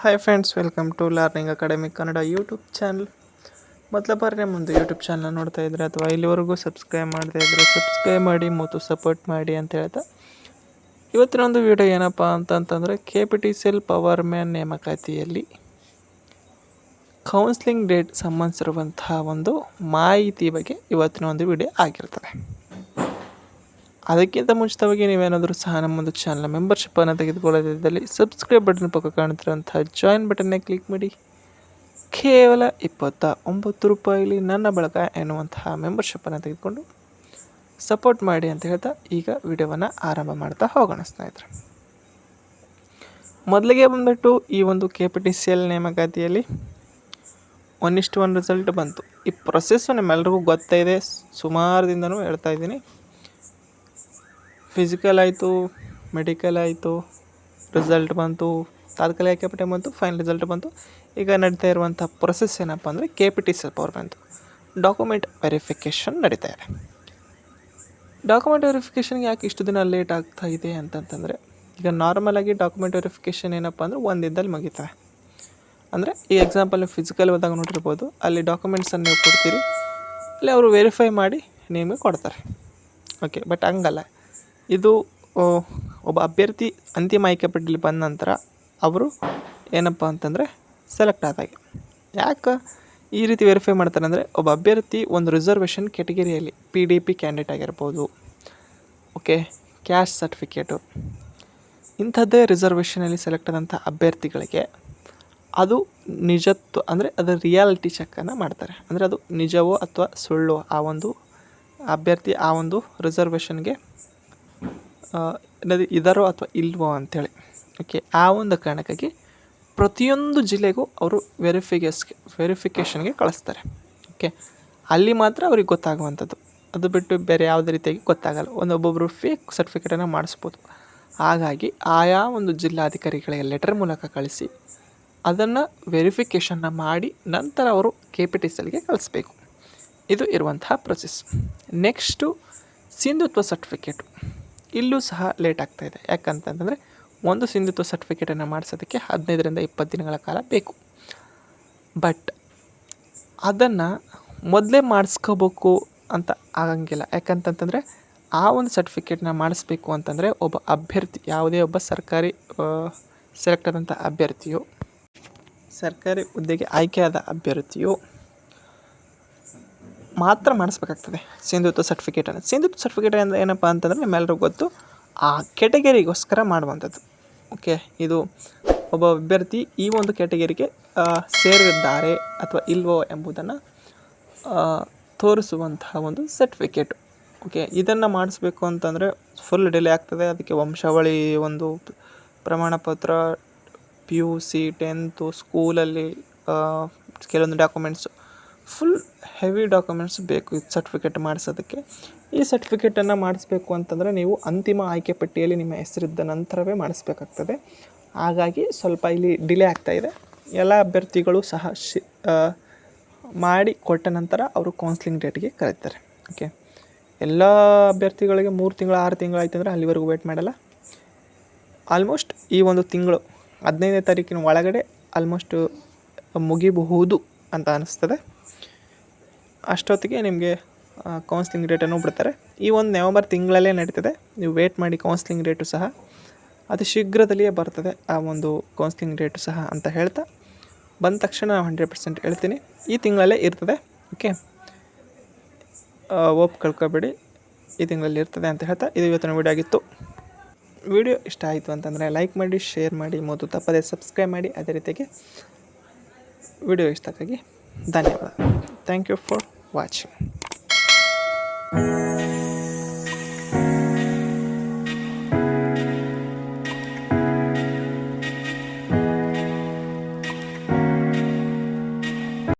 Hi friends welcome to learning academy Kannada YouTube channel ಮೊದಲ ಬಾರಿ ಮುಂದೆ ಯೂಟ್ಯೂಬ್ ಚಾನಲ್ ನೋಡ್ತಾ ಇದ್ರೆ ಅಥವಾ ಇಲ್ಲಿವರೆಗೂ ಸಬ್ಸ್ಕ್ರೈಬ್ ಮಾಡದೇ ಇದ್ದರೆ ಸಬ್ಸ್ಕ್ರೈಬ್ ಮಾಡಿ, ಮತ್ತು ಸಪೋರ್ಟ್ ಮಾಡಿ ಅಂತ ಹೇಳ್ತಾ. ಇವತ್ತಿನ ಒಂದು ವಿಡಿಯೋ ಏನಪ್ಪ ಅಂತಂತಂದರೆ K P T C L power man ನೇಮಕಾತಿಯಲ್ಲಿ ಕೌನ್ಸ್ಲಿಂಗ್ ಡೇಟ್ ಸಂಬಂಧಿಸಿರುವಂತಹ ಒಂದು ಮಾಹಿತಿ ಬಗ್ಗೆ ಇವತ್ತಿನ ಒಂದು ವಿಡಿಯೋ ಆಗಿರ್ತದೆ. ಅದಕ್ಕಿಂತ ಮುಂಚಿತವಾಗಿ ನೀವೇನಾದರೂ ಸಹ ನಮ್ಮೊಂದು ಚಾನಲ್ ಮೆಂಬರ್ಶಿಪ್ಪನ್ನು ತೆಗೆದುಕೊಳ್ಳೋದಿದ್ದಲ್ಲಿ ಸಬ್ಸ್ಕ್ರೈಬ್ ಬಟನ್ ಪಕ್ಕ ಕಾಣುತ್ತಿರುವಂತಹ ಜಾಯಿನ್ ಬಟನ್ನೇ ಕ್ಲಿಕ್ ಮಾಡಿ. ಕೇವಲ ಇಪ್ಪತ್ತ ಒಂಬತ್ತು ರೂಪಾಯಿಲಿ ನನ್ನ ಬಳಕ ಎನ್ನುವಂತಹ ಮೆಂಬರ್ಶಿಪ್ಪನ್ನು ತೆಗೆದುಕೊಂಡು ಸಪೋರ್ಟ್ ಮಾಡಿ ಅಂತ ಹೇಳ್ತಾ ಈಗ ವಿಡಿಯೋವನ್ನು ಆರಂಭ ಮಾಡ್ತಾ ಹೋಗೋಣ ಸ್ನೇಹಿತರೆ. ಮೊದಲಿಗೆ ಬಂದ್ಬಿಟ್ಟು ಈ ಒಂದು K P T C L ನೇಮಕಾತಿಯಲ್ಲಿ ಒನ್ ಇಷ್ಟು ಒನ್ ರಿಸಲ್ಟ್ ಬಂತು. ಈ ಪ್ರೊಸೆಸ್ಸು ನಿಮ್ಮೆಲ್ರಿಗೂ ಗೊತ್ತಿದೆ ಸುಮಾರು ದಿನದೂ ಹೇಳ್ತಾ ಇದ್ದೀನಿ. ಫಿಸಿಕಲ್ ಆಯಿತು ಮೆಡಿಕಲ್ ಆಯಿತು ರಿಸಲ್ಟ್ ಬಂತು, ತಾತ್ಕಾಲಿಕ ಕೆ ಪಿ ಟಿ ಬಂತು ಫೈನಲ್ ರಿಸಲ್ಟ್ ಬಂತು. ಈಗ ನಡೀತಾ ಇರುವಂಥ ಪ್ರೊಸೆಸ್ ಏನಪ್ಪ ಅಂದರೆ K P T C power ಬಂತು. ಡಾಕ್ಯುಮೆಂಟ್ ವೆರಿಫಿಕೇಷನ್ ನಡೀತಾ ಇದೆ. ಡಾಕ್ಯುಮೆಂಟ್ ವೆರಿಫಿಕೇಷನ್ಗೆ ಯಾಕೆ ಇಷ್ಟು ದಿನ ಲೇಟ್ ಆಗ್ತಾ ಇದೆ ಅಂತಂತಂದರೆ, ಈಗ ನಾರ್ಮಲಾಗಿ ಡಾಕ್ಯುಮೆಂಟ್ ವೆರಿಫಿಕೇಷನ್ ಏನಪ್ಪ ಅಂದರೆ ಒಂದು ದಿನದಲ್ಲಿ ಮುಗಿತವೆ. ಅಂದರೆ ಈ ಎಕ್ಸಾಂಪಲ್ ಫಿಸಿಕಲ್ ಹೋದಾಗ ನೋಡಿರ್ಬೋದು, ಅಲ್ಲಿ ಡಾಕ್ಯುಮೆಂಟ್ಸನ್ನು ನೀವು ಕೊಡ್ತೀರಿ, ಅಲ್ಲಿ ಅವರು ವೆರಿಫೈ ಮಾಡಿ ನಿಮಗೆ ಕೊಡ್ತಾರೆ. ಓಕೆ ಬಟ್ ಹಂಗಲ್ಲ. ಇದು ಒಬ್ಬ ಅಭ್ಯರ್ಥಿ ಅಂತಿಮ ಆಯ್ಕೆ ಪಟ್ಟಿಲಿ ಬಂದ ನಂತರ ಅವರು ಏನಪ್ಪ ಅಂತಂದರೆ ಸೆಲೆಕ್ಟ್ ಆದಾಗ. ಯಾಕೆ ಈ ರೀತಿ ವೆರಿಫೈ ಮಾಡ್ತಾರೆ ಅಂದರೆ ಒಬ್ಬ ಅಭ್ಯರ್ಥಿ ಒಂದು ರಿಸರ್ವೇಷನ್ ಕೆಟಗರಿಯಲ್ಲಿ ಪಿ ಡಿ ಪಿ ಕ್ಯಾಂಡಿಡೇಟ್ ಆಗಿರ್ಬೋದು. ಓಕೆ ಕ್ಯಾಶ್ ಸರ್ಟಿಫಿಕೇಟು ಇಂಥದ್ದೇ ರಿಸರ್ವೇಷನಲ್ಲಿ ಸೆಲೆಕ್ಟ್ ಆದಂಥ ಅಭ್ಯರ್ಥಿಗಳಿಗೆ ಅದು ನಿಜತ್ವ ಅಂದರೆ ಅದರ ರಿಯಾಲಿಟಿ ಚೆಕ್ಕನ್ನು ಮಾಡ್ತಾರೆ. ಅಂದರೆ ಅದು ನಿಜವೋ ಅಥವಾ ಸುಳ್ಳೋ ಆ ಒಂದು ಅಭ್ಯರ್ಥಿ ಆ ಒಂದು ರಿಸರ್ವೇಷನ್ಗೆ ಅನ್ನೋದು ಇದಾರೋ ಅಥವಾ ಇಲ್ವೋ ಅಂಥೇಳಿ. ಓಕೆ ಆ ಒಂದು ಕಾರಣಕ್ಕಾಗಿ ಪ್ರತಿಯೊಂದು ಜಿಲ್ಲೆಗೂ ಅವರು ವೆರಿಫಿಕೇಸ್ ವೆರಿಫಿಕೇಷನ್ಗೆ ಕಳಿಸ್ತಾರೆ. ಓಕೆ ಅಲ್ಲಿ ಮಾತ್ರ ಅವ್ರಿಗೆ ಗೊತ್ತಾಗುವಂಥದ್ದು. ಅದು ಬಿಟ್ಟು ಬೇರೆ ಯಾವುದೇ ರೀತಿಯಾಗಿ ಗೊತ್ತಾಗಲ್ಲ. ಒಂದೊಬ್ಬೊಬ್ಬರು ಫೇಕ್ ಸರ್ಟಿಫಿಕೇಟನ್ನು ಮಾಡಿಸ್ಬೋದು. ಹಾಗಾಗಿ ಆಯಾ ಒಂದು ಜಿಲ್ಲಾಧಿಕಾರಿಗಳಿಗೆ ಲೆಟರ್ ಮೂಲಕ ಕಳಿಸಿ ಅದನ್ನು ವೆರಿಫಿಕೇಷನ್ನ ಮಾಡಿ ನಂತರ ಅವರು ಕೆ ಪಿ ಟಿ ಸೆಲ್ಗೆ ಕಳಿಸ್ಬೇಕು. ಇದು ಇರುವಂತಹ ಪ್ರೊಸೆಸ್ ನೆಕ್ಸ್ಟು ಸಿಂಧುತ್ವ ಸರ್ಟಿಫಿಕೇಟು ಇಲ್ಲೂ ಸಹ ಲೇಟ್ ಆಗ್ತಾ ಇದೆ. ಯಾಕಂತಂದರೆ ಒಂದು ಸಿಂಧುತ್ವ ಸರ್ಟಿಫಿಕೇಟನ್ನು ಮಾಡಿಸೋದಕ್ಕೆ ಹದಿನೈದರಿಂದ ಇಪ್ಪತ್ತು ದಿನಗಳ ಕಾಲ ಬೇಕು. ಬಟ್ ಅದನ್ನು ಮೊದಲೇ ಮಾಡಿಸ್ಕೋಬೇಕು ಅಂತ ಆಗಂಗಿಲ್ಲ. ಯಾಕಂತಂತಂದರೆ ಆ ಒಂದು ಸರ್ಟಿಫಿಕೇಟ್ನ ಮಾಡಿಸ್ಬೇಕು ಅಂತಂದರೆ ಒಬ್ಬ ಅಭ್ಯರ್ಥಿ, ಯಾವುದೇ ಒಬ್ಬ ಸರ್ಕಾರಿ ಸೆಲೆಕ್ಟ್ ಆದಂಥ ಅಭ್ಯರ್ಥಿಯು, ಸರ್ಕಾರಿ ಹುದ್ದೆಗೆ ಆಯ್ಕೆಯಾದ ಅಭ್ಯರ್ಥಿಯು ಮಾತ್ರ ಮಾಡಿಸ್ಬೇಕಾಗ್ತದೆ. ಸಿಂಧುತ್ವ ಸರ್ಟಿಫಿಕೇಟ್ ಅನ್ನೋದು ಸಿಂಧುತ್ವ ಸರ್ಟಿಫಿಕೇಟ್ ಅಂದರೆ ಏನಪ್ಪ ಅಂತಂದರೆ ನಿಮ್ಮೆಲ್ಲರಿಗೂ ಗೊತ್ತು, ಆ ಕೆಟಗರಿಗೋಸ್ಕರ ಮಾಡುವಂಥದ್ದು. ಓಕೆ ಇದು ಒಬ್ಬ ಅಭ್ಯರ್ಥಿ ಈ ಒಂದು ಕ್ಯಾಟಗರಿಗೆ ಸೇರಿದ್ದಾರೆ ಅಥವಾ ಇಲ್ವೋ ಎಂಬುದನ್ನು ತೋರಿಸುವಂತಹ ಒಂದು ಸರ್ಟಿಫಿಕೇಟು ಓಕೆ ಇದನ್ನು ಮಾಡಿಸ್ಬೇಕು ಅಂತಂದರೆ ಫುಲ್ ಡಿಲೇ ಆಗ್ತದೆ. ಅದಕ್ಕೆ ವಂಶಾವಳಿ ಒಂದು ಪ್ರಮಾಣ ಪತ್ರ ಪಿ ಯು ಸಿ ಟೆಂತು ಸ್ಕೂಲಲ್ಲಿ ಕೆಲವೊಂದು ಡಾಕ್ಯುಮೆಂಟ್ಸು ಫುಲ್ ಹೆವಿ ಡಾಕ್ಯುಮೆಂಟ್ಸ್ ಬೇಕು ಇದು ಸರ್ಟಿಫಿಕೇಟ್ ಮಾಡಿಸೋದಕ್ಕೆ. ಈ ಸರ್ಟಿಫಿಕೇಟನ್ನು ಮಾಡಿಸ್ಬೇಕು ಅಂತಂದರೆ ನೀವು ಅಂತಿಮ ಆಯ್ಕೆ ಪಟ್ಟಿಯಲ್ಲಿ ನಿಮ್ಮ ಹೆಸರಿದ್ದ ನಂತರವೇ ಮಾಡಿಸ್ಬೇಕಾಗ್ತದೆ. ಹಾಗಾಗಿ ಸ್ವಲ್ಪ ಇಲ್ಲಿ ಡಿಲೇ ಆಗ್ತಾಯಿದೆ ಎಲ್ಲ ಅಭ್ಯರ್ಥಿಗಳು ಸಹ ಶಿ ಮಾಡಿ ಕೊಟ್ಟ ನಂತರ ಅವರು ಕೌನ್ಸ್ಲಿಂಗ್ ಡೇಟ್ಗೆ ಕರೀತಾರೆ. ಓಕೆ ಎಲ್ಲ ಅಭ್ಯರ್ಥಿಗಳಿಗೆ ಮೂರು ತಿಂಗಳು, ಆರು ತಿಂಗಳು ಆಯ್ತು ಅಂದರೆ ಅಲ್ಲಿವರೆಗೂ ವೇಟ್ ಮಾಡಲ್ಲ. ಆಲ್ಮೋಸ್ಟ್ ಈ ಒಂದು ತಿಂಗಳು, ಹದಿನೈದನೇ ತಾರೀಕಿನ ಒಳಗಡೆ ಆಲ್ಮೋಸ್ಟು ಮುಗಿಬಹುದು ಅಂತ ಅನ್ನಿಸ್ತದೆ ಅಷ್ಟೊತ್ತಿಗೆ ನಿಮಗೆ ಕೌನ್ಸ್ಲಿಂಗ್ ರೇಟನ್ನು ಬಿಡ್ತಾರೆ. ಈ ಒಂದು ನವೆಂಬರ್ ತಿಂಗಳಲ್ಲೇ ನಡೀತದೆ. ನೀವು ವೇಟ್ ಮಾಡಿ ಕೌನ್ಸ್ಲಿಂಗ್ ರೇಟು ಸಹ. ಅತಿ ಶೀಘ್ರದಲ್ಲಿಯೇ ಬರ್ತದೆ, ಆ ಒಂದು ಕೌನ್ಸ್ಲಿಂಗ್ ರೇಟು ಸಹ ಅಂತ ಹೇಳ್ತಾ. ಬಂದ ತಕ್ಷಣ ಹಂಡ್ರೆಡ್ ಪರ್ಸೆಂಟ್ ಹೇಳ್ತೀನಿ. ಈ ತಿಂಗಳಲ್ಲೇ ಇರ್ತದೆ ಓಕೆ ಓಪ್ ಕಳ್ಕೊಬೇಡಿ. ಈ ತಿಂಗಳಲ್ಲಿ ಇರ್ತದೆ ಅಂತ ಹೇಳ್ತಾ. ಇದು ಇವತ್ತಿನ ವೀಡಿಯೋ ಆಗಿತ್ತು. ವಿಡಿಯೋ ಇಷ್ಟ ಆಯಿತು ಅಂತಂದರೆ ಲೈಕ್ ಮಾಡಿ ಶೇರ್ ಮಾಡಿ ಮತ್ತು ತಪ್ಪದೇ ಸಬ್ಸ್ಕ್ರೈಬ್ ಮಾಡಿ. ಅದೇ ರೀತಿಯಾಗಿ ವಿಡಿಯೋ ಇಷ್ಟಕ್ಕಾಗಿ ಧನ್ಯವಾದ. Thank you for watching.